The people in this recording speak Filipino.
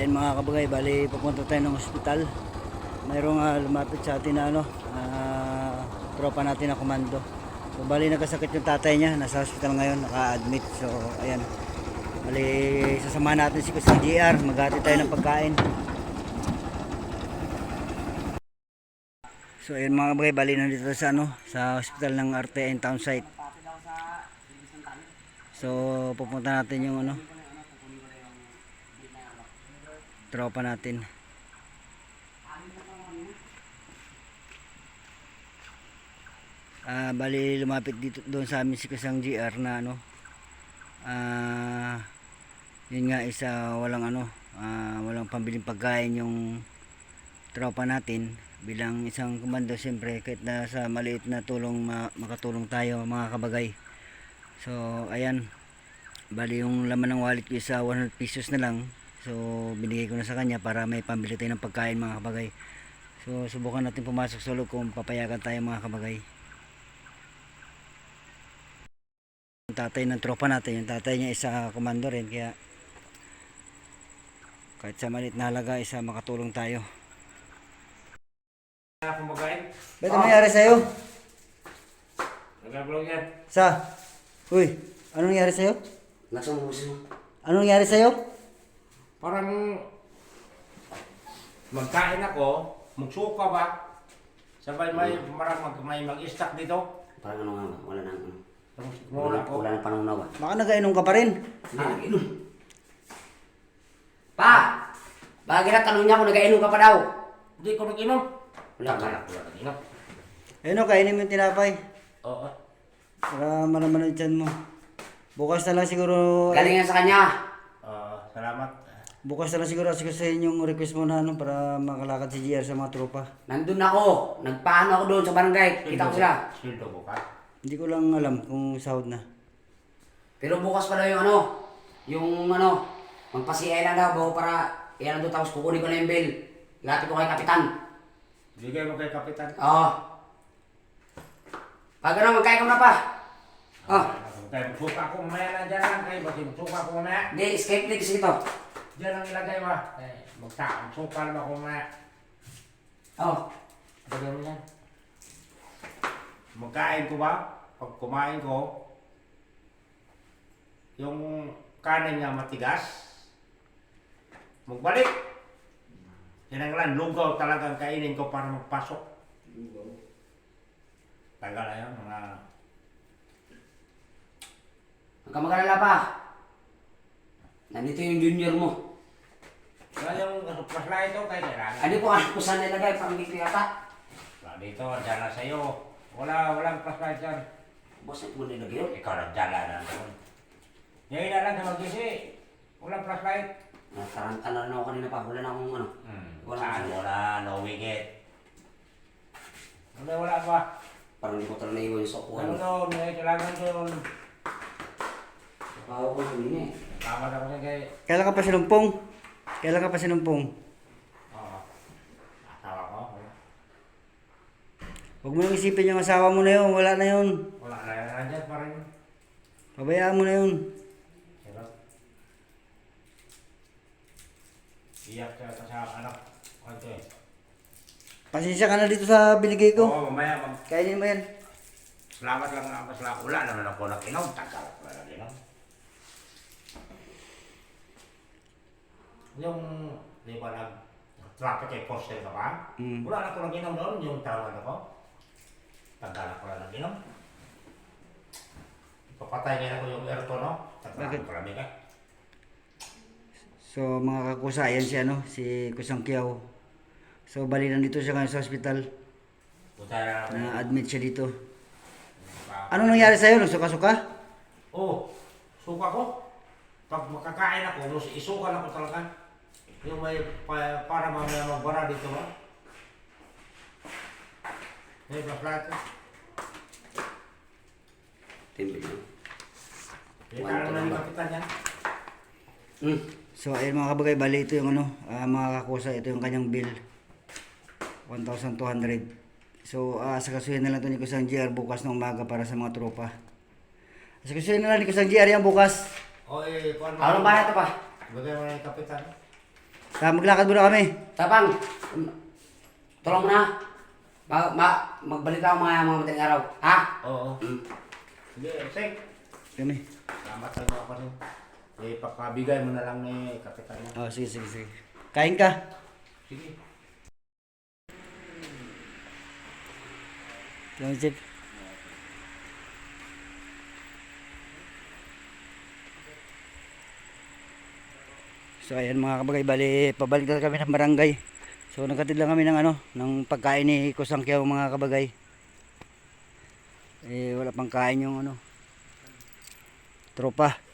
So ayun mga kabagay, bali pupunta tayo ng ospital. Mayroong ah, lumapit sa atin na ano, ah, tropa natin na komando. So bali nagkasakit yung tatay niya, nasa hospital ngayon, naka-admit. So ayan. Bali sasamahan natin si Kusang GR, maghati tayo ng pagkain. So ayun mga kabagay, bali nandito sa ano, sa hospital ng RTN Town Site. So pupunta natin yung ano, tropa natin. Ah, bali lumapit dito doon sa amin si Kusang GR na ano. Ah, yun nga isa walang ano, ah, walang pambiling pagkain yung tropa natin bilang isang komando siyempre kahit na sa maliit na tulong ma- makatulong tayo mga kabagay. So ayan, bali yung laman ng wallet ko isa 100 pesos na lang So, binigay ko na sa kanya para may pambili tayo ng pagkain mga kabagay. So, subukan natin pumasok sa loob kung papayagan tayo mga kabagay. Yung tatay ng tropa natin, yung tatay niya isa komando rin, kaya kahit sa maliit na halaga, isa makatulong tayo. Ako magain. Ba't ano nangyari sa'yo? Nagkagulo yan. Sa? Uy, anong nangyari sa'yo? Nasa mo mo. Anong nangyari sa'yo? Parang magkain ako, magsuka ba? Sabay may marang mag, may mag-stack dito. Parang ano nga ba? Wala na ano. Tapos Wala, ako. wala na panahon na ba? Baka nagainom ka pa rin. Hindi, nag-inom. Pa! Bakit tinatanong niya kung nag-inom ka pa daw? Hindi ko nag-inom. Wala ka. Wala ko nag-inom. Ayun o, kainin mo yung tinapay. Oo. Para malaman ang tiyan mo. Bukas na lang siguro... Galing yan sa kanya. Ah, salamat. Bukas na lang siguro asikasahin yung request mo na ano para makalakad si GR sa mga tropa. Nandun ako. Nagpaano ako doon sa barangay. Kita ko sila. Sildo bukas. Hindi ko lang alam kung sahod na. Pero bukas pa daw yung ano. Yung ano. Magpa-CI lang daw bago para iyan doon tapos kukunin ko na yung bill. Ilapit ko kay kapitan. Bigay mo kay kapitan. Oo. Pag ano, magkain ka na pa. Oh. Kaya magsuka ko mamaya na dyan lang. Kaya kasi magsuka ko mamaya. Hindi, escape leaks ito. Dyan lang ilagay mo. Eh, magsa, magsuka naman ako mamaya. Oh. Lagay mo yan. Magkain ko ba? Pag kumain ko, yung kanin niya matigas, magbalik. Kinanglan, lugaw talagang kainin ko para magpasok. Tagal na yun, mga... Huwag ka mag-alala pa. Nandito yung junior mo. Wala yung flashlight ito, kaya kailangan. Ano po anak ko saan nilagay? Parang dito yata. Wala dito, dyan na sa'yo. Wala, walang flashlight dyan. Boss, ito mo nilagay yun. Ikaw na dyan na doon. Ngayon na lang sa mag-isi. Walang flashlight. Nataranta na rin ako kanina pa. Wala na akong ano. Hmm. Wala Saan? Wala, no wingit. Wala, wala ba? Parang hindi ko talaga naiwan yung Ano sokuhan. doon? May kailangan doon. Bawa ko kanina eh. Tama na ko siya kay... Kailan ka pa sinumpong? Kailan ka pa sinumpong? Oo. Asawa ko. wala. Huwag mo nang isipin yung asawa mo na yun. Wala na yun. Wala na yan. Nandyan pa rin. Pabayaan mo na yun. Diba? Iyak ka sa anak. Ano eh? Pasensya ka na dito sa binigay ko. Oo, mamaya. Mag... Kainin mo yan. Salamat lang ako. Salamat. Wala naman ako nag-inom. Tagal ko na Yung, di ba nag traffic ay poster ka ba? Mm. Wala na ako nag-inom doon. Yung tawagan ako. Tagal ko na nag-inom. Papatay ngayon ako yung aircon, no? Tagal Bakit? ko eh. So mga kakusa, ayan si ano, si Kusang Kiyaw. So bali nandito siya ngayon sa hospital. Punta na ako. Na-admit siya dito. Anong nangyari sa'yo? Nagsuka-suka? Oo, suka ko. Pag makakain ako, mus- isukan ako talaga. Yung may pa, para mamaya magbara dito ba? May flashlight. Timbil yun. May kalang na yung kapitan yan. Hmm. So ayun mga kabagay, bali ito yung ano, ah, mga kakusa, ito yung kanyang bill. 1,200. So uh, sakasuhin na lang ito ni Kusang GR bukas ng umaga para sa mga tropa. Sakasuhin na lang ni Kusang GR yan bukas. O eh, kuhan mo. Ano ba ito pa? Bagay mo na yung kapitan. Kaya maglakad muna kami. Tapang, um, tulong mo na. Ma, ma, magbalita ako mga mga madaling araw. Ha? Oo. Mm. Sige, Sek. Kami. Salamat sa mga pasin. Eh, papabigay mo na lang ni Kapitan mo. Oh, sige, sige, sige. Kain ka. Sige. Salamat, Chip. So ayan mga kabagay, bali pabalik na kami ng barangay. So nagkatid lang kami ng ano, ng pagkain ni Kusang Kiyaw mga kabagay. Eh wala pang kain yung ano. Tropa.